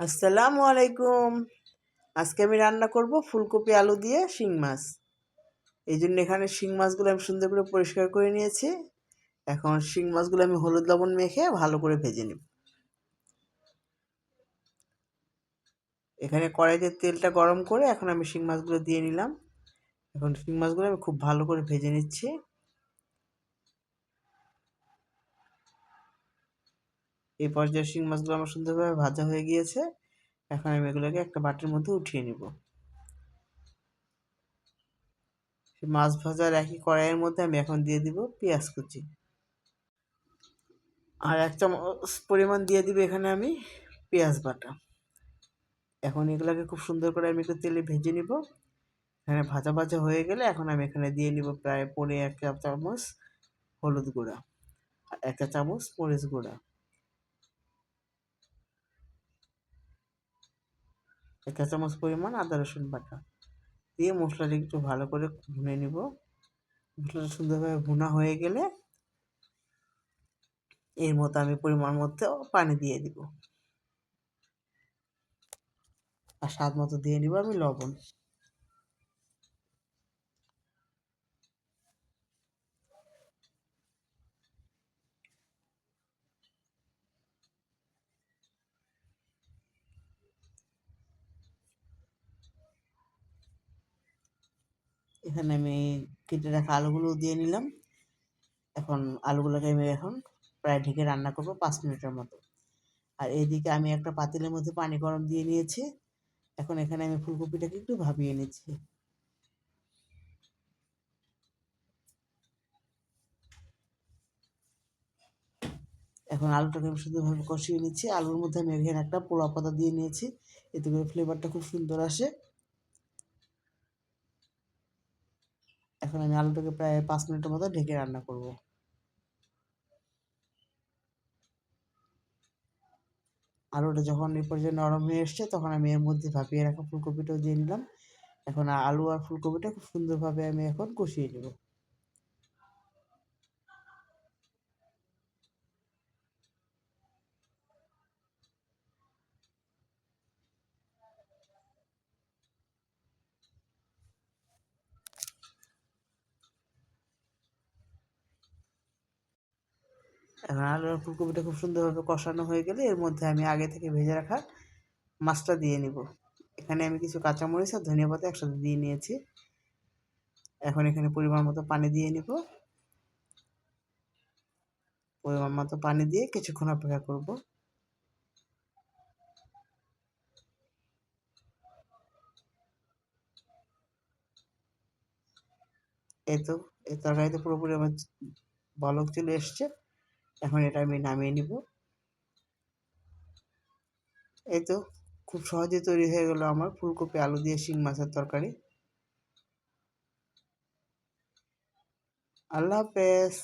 আসসালামু আলাইকুম। আজকে আমি রান্না করব ফুলকপি, আলু দিয়ে শিং মাছ। এই জন্য এখানে শিং মাছগুলো আমি সুন্দর করে পরিষ্কার করে নিয়েছি। এখন শিং মাছগুলো আমি হলুদ লবণ মেখে ভালো করে ভেজে নিব। এখানে কড়াইতে তেলটা গরম করে এখন আমি শিং মাছগুলো দিয়ে নিলাম। এখন শিং মাছগুলো আমি খুব ভালো করে ভেজে নিচ্ছি। এই পর্যায়ে শিং মাছগুলো আমার সুন্দরভাবে ভাজা হয়ে গিয়েছে। এখন আমি এগুলোকে একটা বাটির মধ্যে উঠিয়ে নিব। মাছ ভাজার একই কড়াইয়ের মধ্যে আমি এখন দিয়ে দিব পেঁয়াজ কুচি। আর এক চামচ পরিমাণ দিয়ে দিব এখানে আমি পেঁয়াজ বাটা। এখন এগুলোকে খুব সুন্দর করে আমি একটু তেলে ভেজে নিব। এখানে ভাজা ভাজা হয়ে গেলে এখন আমি এখানে দিয়ে নিব প্রায় পনে এক চামচ হলুদ গুঁড়া একটা চামচ মরিচ গুঁড়া। একটা চামচ পরিমাণ, আদা রসুন বাটা। দিয়ে মশলাটা একটু ভালো করে ভুনে নিব। মশলাটা সুন্দরভাবে ভুনা হয়ে গেলে এর মতো আমি পরিমাণ মধ্যে পানি দিয়ে দিব। আর স্বাদ মতো দিয়ে নিব আমি লবণ। এখানে আমি কেটে রাখা আলুগুলো দিয়ে নিলাম। এখন আলুগুলোকে আমি এখন প্রায় ঢেকে রান্না করব পাঁচ মিনিটের মতো। আর এইদিকে আমি একটা পাতিলের মধ্যে পানি গরম দিয়ে নিয়েছি। এখন এখানে আমি ফুলকপিটাকে একটু ভাবিয়ে নিচ্ছি। এখন আলুটাকে আমি সুন্দরভাবে কষিয়ে নিচ্ছি। আলুর মধ্যে আমি এখানে একটা পোড়া পাতা দিয়ে নিয়েছি। এতে করে ফ্লেভারটা খুব সুন্দর আসে। এখন আমি আলুটাকে প্রায় পাঁচ মিনিটের মতো ঢেকে রান্না করব। আলুটা যখন এই পর্যায়ে নরম হয়ে এসছে, তখন আমি এর মধ্যে ভাপিয়ে রাখা ফুলকপিটাও দিয়ে নিলাম। এখন আলু আর ফুলকপিটা খুব সুন্দরভাবে আমি এখন কষিয়ে নেব। এখন আলু আর ফুলকপিটা খুব সুন্দরভাবে কষানো হয়ে গেলে এর মধ্যে আমি আগে থেকে ভেজে রাখা মাছটা দিয়ে নিব। এখানে আমি কিছু কাঁচামরিচ আর ধনিয়া পাতা একসাথে দিয়ে নিয়েছি। এখন এখানে পরিমাণ মতো পানি দিয়ে নিব। পরিমাণ মতো পানি দিয়ে কিছুক্ষণ অপেক্ষা করব। এই তো, এই তরকারিতে পুরোপুরি আমার বলক চলে এসছে। এখন এটা আমি নামিয়ে নিব। এই তো খুব সহজে তৈরি হয়ে গেল আমার ফুলকপি, আলু দিয়ে শিং মাছের তরকারি। আল্লাহ হাফেজ।